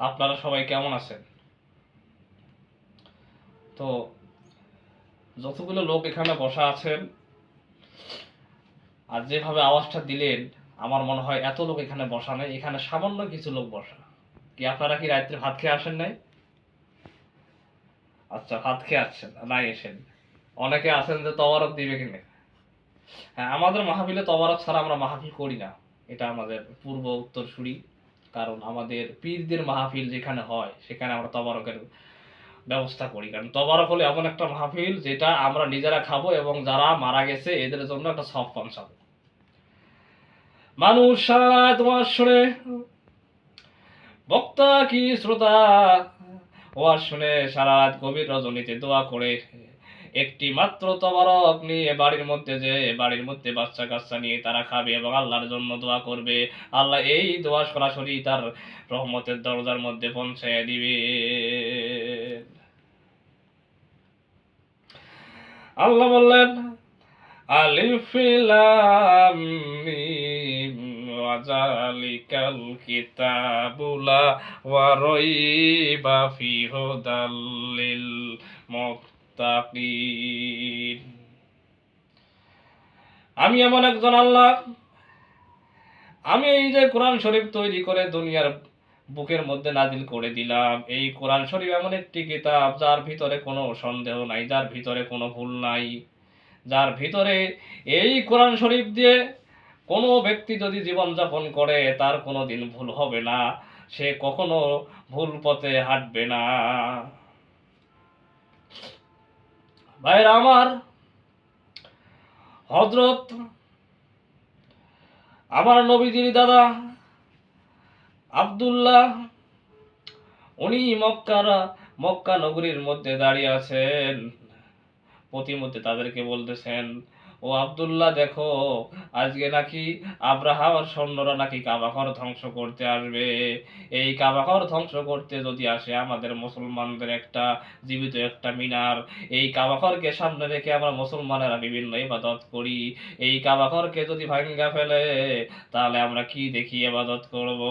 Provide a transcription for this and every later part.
আপনারা সবাই কেমন আছেন? তো, যতগুলো লোক এখানে বসা আছেন, আর যেভাবে আওয়াজটা দিলেন, আমার মনে হয় এত লোক এখানে বসা নেই, এখানে সামান্য কিছু লোক বসা। কি আপনারা কি রাত্রে ভাত খেয়ে আসেন নাই? আচ্ছা ভাত খেয়ে আসছেন নাই এসেন। অনেকে আছেন যে তবারক দিবে কিনে। হ্যাঁ আমাদের মাহফিলে তবারক ছাড়া আমরা মাহফিল করি না। এটা আমাদের পূর্ব উত্তর সুরি কারণ আমাদের পীরদের মাহফিল যেখানে হয়, সেখানে আমরা তবারকের ব্যবস্থা করি। কারণ তবারক হলো এমন একটা মাহফিল যেটা আমরা নিজেরা খাব এবং যারা মারা গেছে, এদের জন্য একটা সব পৌঁছাবো। মানুষ তোমার শুনে বক্তা কি শ্রোতা? ওয়াজ শুনে সারা রাত গভীর রজনীতে দোয়া করে একটি মাত্র তবারক নিয়ে বাড়ির মধ্যে যে বাড়ির মধ্যে বাচ্চা কাচ্চা নিয়ে তারা খাবে এবং আল্লাহর জন্য দোয়া করবে। আল্লাহ এই দোয়া সরাসরি তার রহমতের দরজার মধ্যে পৌঁছে দিবে। আল্লাহ বললেন আলিফিলাম ওয়াজালিকাল কিতাবুলা ওয়ারাইবা ফি হুদাল লিল মুত্তাকিন। আমি এমন একজন আল্লাহ। আমি এই যে কোরআন শরীফ তৈরি করে দুনিয়ার বুকের মধ্যে নাজিল করে দিলাম, এই কোরআন শরীফ এমন একটি কিতাব যার ভিতরে কোনো সন্দেহ নাই, যার ভিতরে কোনো ভুল নাই। যার ভিতরে এই কোরআন শরীফ দিয়ে কোনো ব্যক্তি যদি জীবনযাপন করে, তার কোনো দিন ভুল হবে না। সে কখনো ভুল পথে হাঁটবে না। ভাইরা আমার হজরত আমার নবীজির দাদা আব্দুল্লাহ, উনি মক্কার, মক্কা নগরীর মধ্যে দাঁড়িয়ে আছেন। প্রতিমধ্যে তাদেরকে বলতেছেন ও আব্দুল্লাহ, দেখো, আজকে নাকি আব্রাহাম আর সৈন্যরা নাকি কাবাঘর ধ্বংস করতে আসবে। এই কাবাঘর ধ্বংস করতে যদি আসে, আমাদের মুসলমানদের একটা, জীবিত একটা মিনার। এই কাবাঘরকে সামনে রেখে আমরা মুসলমানেরা বিভিন্ন ইবাদত করি। এই কাবাঘরকে যদি ভাঙ্গা ফেলে, তাহলে আমরা কি দেখি ইবাদত করব?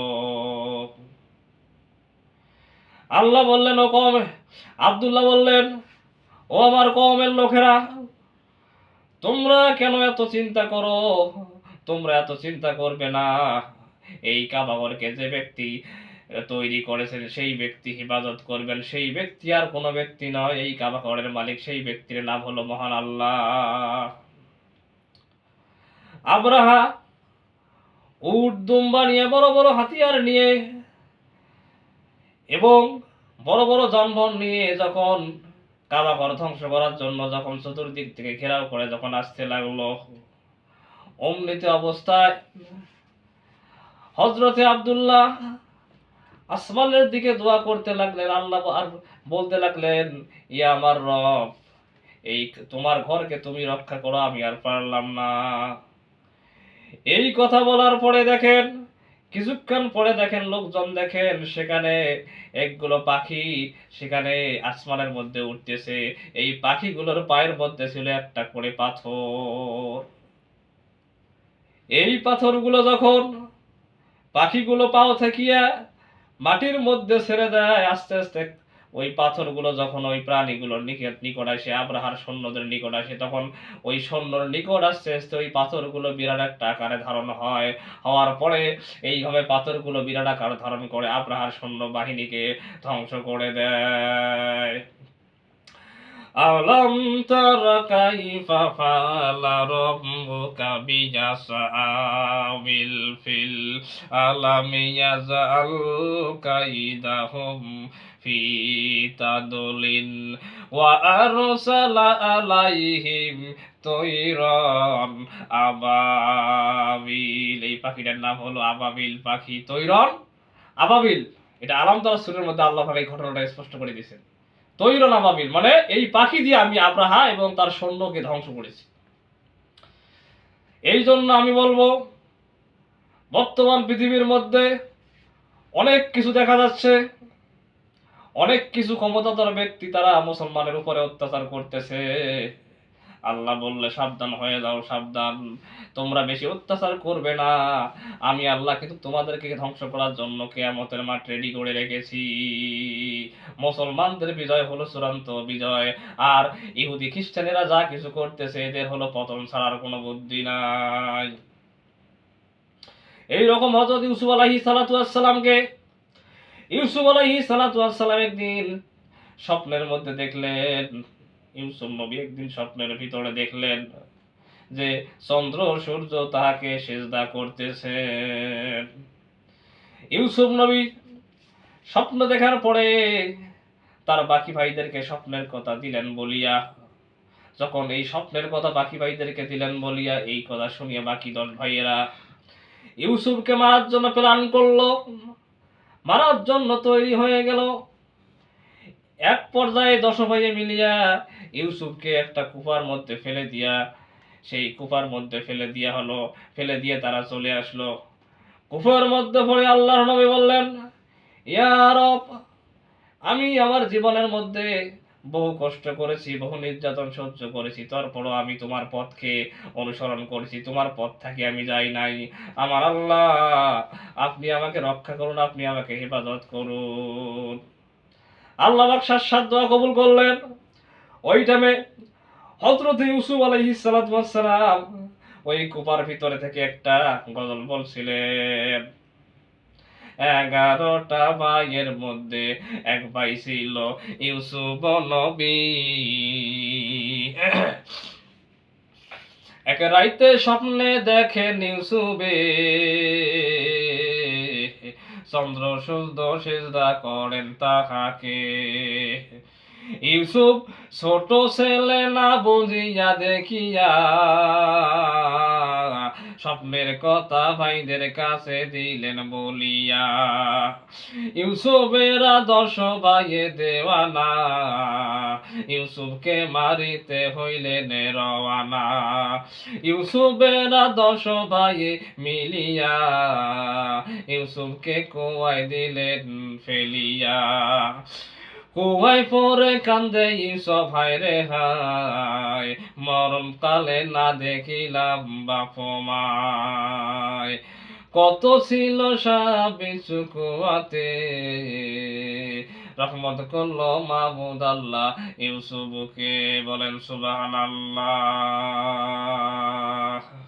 আল্লাহ বললেন, ও কম আব্দুল্লাহ বললেন, ও আমার কমের লোকেরা তোমরা কেন এত চিন্তা করো? তোমরা এত চিন্তা করবে না। এই কাবাগরকে যে ব্যক্তি তৈরি করেছেন, সেই ব্যক্তি হিফাজত করবেন। সেই ব্যক্তি আর কোনো ব্যক্তি নয়। এই কাবাগরের মালিক, সেই ব্যক্তির নাম হলো মহান আল্লাহ। আব্রাহা উট দুম্বা নিয়ে বড় বড় হাতিয়ার নিয়ে এবং বড় বড় যানবাহন নিয়ে যখন কাবাঘর ধ্বংস করার জন্য যখন চতুর্দিক থেকে ঘেরাও করে যখন আসতে লাগল, অমৃত অবস্থায় হজরতে আব্দুল্লাহ আসমানের দিকে দোয়া করতে লাগলেন, আল্লাহ আর বলতে লাগলেন, ইয়া আমার রব, এই তোমার ঘরকে তুমি রক্ষা করো, আমি আর পারলাম না। এই কথা বলার পরে দেখেন কিছুক্ষণ পরে দেখেন লোকজন দেখেন সেখানে একগুলো পাখি সেখানে আসমানের মধ্যে উঠতেছে। এই পাখিগুলোর পায়ের মধ্যে ছিল একটা করে পাথর। এই পাথরগুলো যখন পাখিগুলো পাও থাকিয়া মাটির মধ্যে ছেড়ে দেয়, আস্তে আস্তে ওই পাথরগুলো যখন ওই প্রাণীগুলোর নিকট নিকট আসে, আব্রাহার সৈন্যদের নিকট আসে, তখন ওই সৈন্যর নিকট আসতে আসতে ওই পাথরগুলো বিরাট একটা আকারে ধারণ হয়। হওয়ার পরে এইভাবে পাথরগুলো বিরাট আকার ধারণ করে আব্রাহার সৈন্য বাহিনীকে ধ্বংস করে দেয়। আলম তর কাইফা ফালা রব্বুকা বিজাসাবিল ফিল আলাম ইয়াজাল কাইদাহুম ফি তাদলিন ওয়া আরসালা তৈরন আবাবিল। এই পাখিটার নাম হলো আবাবিল পাখি তৈরন। আবাবিল, এটা আলাম তার সুরের মধ্যে আল্লাহ পাক ঘটনাটা স্পষ্ট করে দিয়েছেন। আবাবিল মানে এই পাখি দিয়ে আমি আব্রাহা এবং তার সৈন্যকে ধ্বংস করেছি। এই জন্য আমি বলব, বর্তমান পৃথিবীর মধ্যে অনেক কিছু দেখা যাচ্ছে, অনেক কিছু ক্ষমতাধর ব্যক্তি তারা মুসলমানের উপরে অত্যাচার করতেছে। আল্লাহ বললে, সাবধান হয়ে যাও, সাবধান। তোমরা বেশি অত্যাচার করবে না। আমি আল্লাহ কিন্তু তোমাদেরকে ধ্বংস করার জন্য কেয়ামতের মাঠ রেডি করে রেখেছি। মুসলমানদের বিজয় হলো চূড়ান্ত বিজয়। আর ইহুদি খ্রিস্টানেরা যা কিছু করতেছে, এদের হলো পতন ছাড়ার কোনো বুদ্ধি নাই। এইরকম হজরত ইউসুফ আলাহি সালাতামকে ইউসুফ আলাহি সালাতাম একদিন স্বপ্নের মধ্যে দেখলেন। ইউসুফ নবী একদিন স্বপ্নের ভিতরে দেখলেন যে চন্দ্র সূর্য তাহাকে সেজদা করতেছে। ইউসুফ নবী স্বপ্ন দেখার পরে তার বাকি ভাইদেরকে স্বপ্নের কথা দিলেন বলিয়া, যখন এই স্বপ্নের কথা বাকি ভাইদেরকে দিলেন বলিয়া এই কথা শুনিয়া বাকি দশ ভাইয়েরা ইউসুফকে মারার জন্য প্ল্যান করল। মারার জন্য তৈরি হয়ে গেল। এক পর্যায়ে দশ ভাইয়ে মিলিয়া ইউসুফকে একটা কুপার মধ্যে ফেলে দিয়া, সেই কুপার মধ্যে ফেলে দিয়া হলো, ফেলে দিয়ে তারা চলে আসলো। কুপার মধ্যে পড়ে আল্লাহর নবী বললেন, ইয়া রব, আমি আমার জীবনের মধ্যে বহু কষ্ট করেছি, বহু নির্যাতন সহ্য করেছি, তারপরও আমি তোমার পথকে অনুসরণ করেছি, তোমার পথ থেকে আমি যাই নাই। আমার আল্লাহ, আপনি আমাকে রক্ষা করুন, আপনি আমাকে হেফাজত করুন। আল্লাহ পাক সাত দোয়া কবুল করলেন। ওই টাইমে হজরত ইউসুফ সালাতু সালাম ওই কুপার ভিতরে থেকে একটা গজল বলছিলেন, এগারোটা ভাইয়ের মধ্যে এক ভাই ছিল ইউসুফ নবী। এক রাইতে স্বপ্নে দেখেন ইউসুবে চন্দ্র সূর্য সেজদা করেন তাহাকে। ইউসুফ ছোট ছেলে না বুঝিয়া দেখিয়া স্বপ্নের কথা ভাইদের কাছে দিলেন বলিয়া। ইউসুফেরা দশ ভাইয়ে দেওয়ানা, ইউসুফকে মারিতে হইলেন রওয়ানা। ইউসুফেরা দশ ভাইয়ে মিলিয়া, ইউসুফকে কুয়ায় দিলেন ফেলিয়া। কুয়াই পরে কান্দে ইসব হায় রে হায়। মরম কালে না দেখিলাম বাপ মায়। কত ছিল সাবিসু কুয়াতে রহমত করল মাহমুদ আল্লাহ। ইউসুফকে বলেন, সুবহানাল্লাহ।